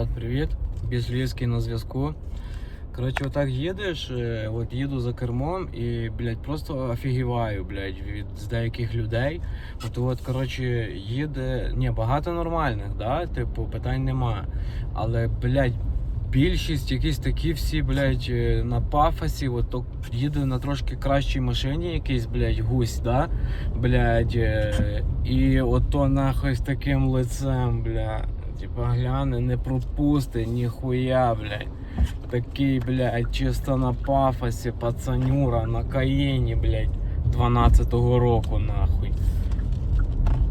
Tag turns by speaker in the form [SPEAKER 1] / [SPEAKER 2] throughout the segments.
[SPEAKER 1] Брат, привіт. Біз Львівський на зв'язку. Коротше, отак їдеш, е, от їду за кермом і, блядь, просто офігіваю, блядь, від з деяких людей. От, от, коротше, їде. Ні, багато нормальних, да? Типу, питань нема. Але, блядь, більшість якісь такі всі, блядь, е, на пафосі, от то їде на трошки кращій машині якийсь, блядь, гусь, да? Блядь, е, і ото нахуй з таким лицем, бля. Типа гляне, не пропусти, ніхуя, блядь. Такий, блядь, чисто на пафосі, пацанюра, на каїні, блядь, 12-го року, нахуй.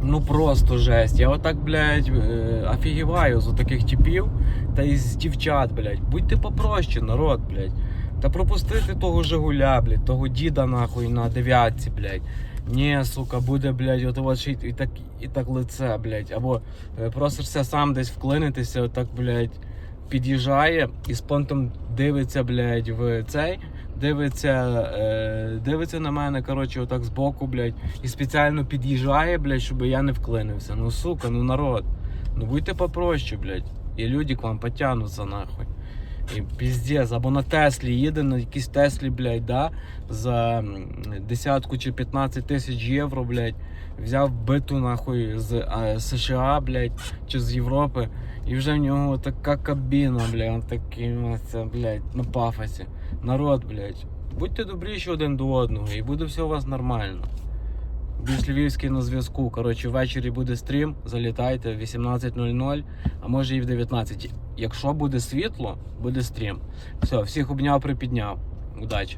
[SPEAKER 1] Ну просто жесть. Я отак, блядь, е, офігіваю з таких типів та із дівчат, блядь. Будьте попроще, народ, блядь. Та пропустити того Жигуля, блядь, того діда нахуй на дев'ятці, блядь. Ні, сука, буде, блядь, от вас і так, і так лице, блядь. Або е, просишся сам десь вклинитися, отак, блядь, під'їжджає і з понтом дивиться, блядь, в цей. Дивиться, е, дивиться на мене, коротше, отак збоку, блядь, і спеціально під'їжджає, блядь, щоб я не вклинився. Ну сука, ну народ. Ну будьте попроще, блядь. І люди к вам потягнуться нахуй. І піздець, або на Теслі їде на якійсь Теслі, блядь, да, за десятку чи 15 тисяч євро, блядь, взяв биту нахуй з а, США, блядь, чи з Європи, і вже в нього така кабіна, блядь, такий, блядь, на пафосі. Народ, блядь, будьте добріші один до одного, і буде все у вас нормально. Більш Львівський на зв'язку. Коротше, ввечері буде стрім, залітайте в 18.00, а може і в 19. Якщо буде світло, буде стрім. Все, всіх обняв, припідняв. Удачі!